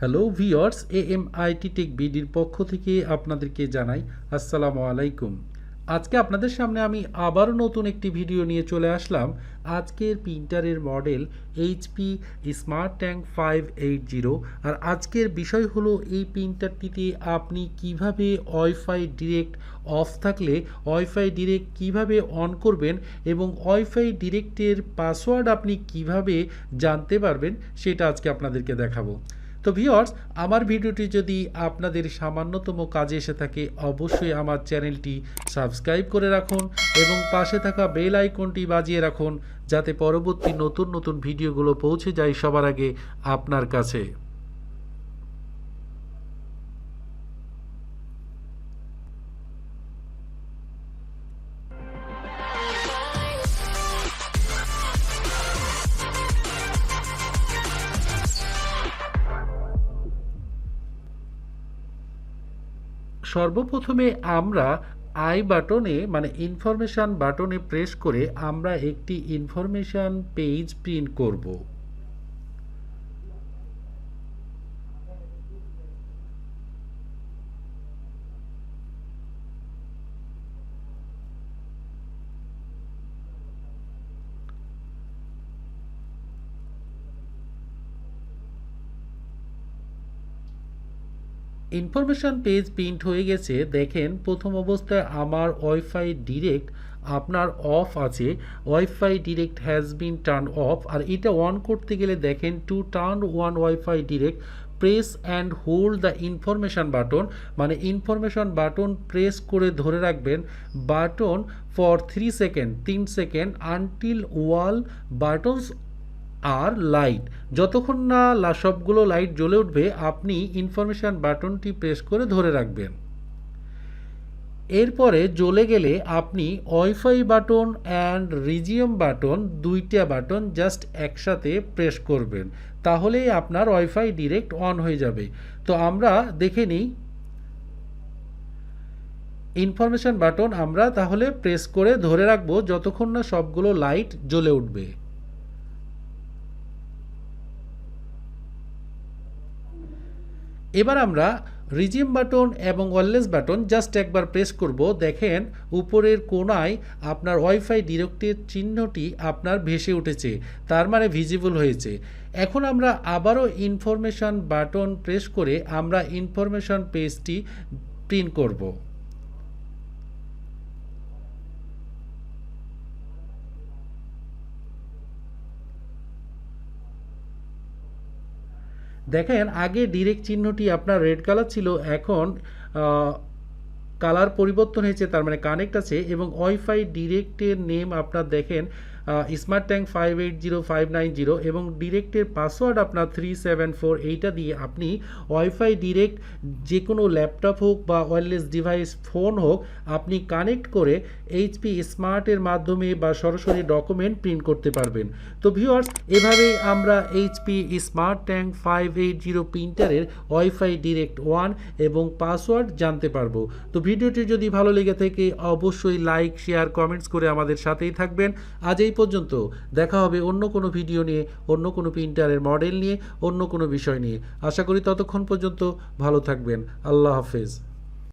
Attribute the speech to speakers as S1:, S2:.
S1: Hello viewers A M IT tech বিডির পক্ষ থেকে আপনাদেরকে জানাই আসসালামু আলাইকুম। আজকে আপনাদের সামনে আমি আবারও নতুন একটি ভিডিও নিয়ে চলে আসলাম। আজকের প্রিন্টারের model HP smart tank five eight zero. আর আজকের বিষয় হলো এই প্রিন্টারটিতে আপনি কীভাবে ওয়াইফাই ডিরেক্ট অফ থাকলে ওয়াইফাই ডিরেক্ট কীভাবে অন করবেন এবং ওয়াইফাই ডিরেক্টের পাসওয়ার্ড আপনি কীভাবে জানতে পারবেন সেটা আজকে আপনাদেরকে দেখাবো। তো ভিওর্স আমার ভিডিওটি যদি আপনাদের সামান্যতম কাজে এসে থাকে, অবশ্যই আমার চ্যানেলটি সাবস্ক্রাইব করে রাখুন এবং পাশে থাকা বেল আইকনটি বাজিয়ে রাখুন যাতে পরবর্তী নতুন নতুন ভিডিওগুলো পৌঁছে যায় সবার আগে আপনার কাছে। সর্বপ্রথমে আমরা আই বাটনে মানে ইনফরমেশান বাটনে প্রেস করে আমরা একটি ইনফরমেশান পেজ প্রিন্ট করব। ইনফরমেশন পেজ প্রিন্ট হয়ে গেছে। দেখেন, প্রথম অবস্থায় আমার ওয়াইফাই ডিরেক্ট আপনার অফ আছে। Wifi direct has been turn off আর এটা অন করতে গেলে দেখেন to turn on wifi direct press and hold the information button মানে ইনফরমেশান বাটন প্রেস করে ধরে রাখবেন। বাটন ফর থ্রি সেকেন্ড তিন second until all buttons are light. যতক্ষণ না সবগুলো লাইট জ্বলে উঠবে, আপনি ইনফরমেশান বাটনটি প্রেস করে ধরে রাখবেন। এরপরে জ্বলে গেলে আপনি wifi button and resume button দুইটা বাটন জাস্ট একসাথে প্রেস করবেন। তাহলেই আপনার ওয়াইফাই ডিরেক্ট অন হয়ে যাবে। তো আমরা দেখে নিই। ইনফরমেশান বাটন আমরা তাহলে প্রেস করে ধরে রাখব যতক্ষণ না সবগুলো লাইট জ্বলে উঠবে। এবার আমরা রিজিম বাটন এবং ওয়ারলেস বাটন জাস্ট একবার প্রেস করব। দেখেন, উপরের কোনায় আপনার ওয়াইফাই ডিরেক্টের চিহ্নটি আপনার ভেসে উঠেছে, তার মানে ভিজিবল হয়েছে। এখন আমরা আবারও ইনফরমেশন বাটন প্রেস করে আমরা ইনফরমেশন পেজটি প্রিন্ট করব। দেখেন, আগে ডিরেক্ট চিহ্নটি আপনার রেড কালার ছিল, এখন কালার পরিবর্তন হয়েছে, তার মানে কানেক্ট আছে, এবং ওয়াইফাই ডিরেক্টের নেম আপনার দেখেন smart tank five eight zero five nine zero এবং ডিরেক্টের পাসওয়ার্ড আপনার থ্রি সেভেন ফোর এইটা দিয়ে আপনি ওয়াইফাই ডিরেক্ট যে কোনো ল্যাপটপ হোক বা ওয়্যারলেস ডিভাইস ফোন হোক, আপনি কানেক্ট করে এইচপি স্মার্টের মাধ্যমে বা সরাসরি ডকুমেন্ট প্রিন্ট করতে পারবেন। তো ভিউয়ার্স এভাবেই আমরা HP smart tank five eight zero প্রিন্টারের wifi direct on এবং পাসওয়ার্ড জানতে পারব। তো ভিডিওটি যদি ভালো লেগে থাকে, অবশ্যই লাইক শেয়ার কমেন্টস করে আমাদের সাথেই থাকবেন। আজ এই পর্যন্ত দেখা হবে অন্য কোনো ভিডিও নিয়ে, অন্য কোনো প্রিন্টারের মডেল নিয়ে, অন্য কোনো বিষয় নিয়ে। আশা করি ততক্ষণ পর্যন্ত ভালো থাকবেন। আল্লাহ হাফেজ।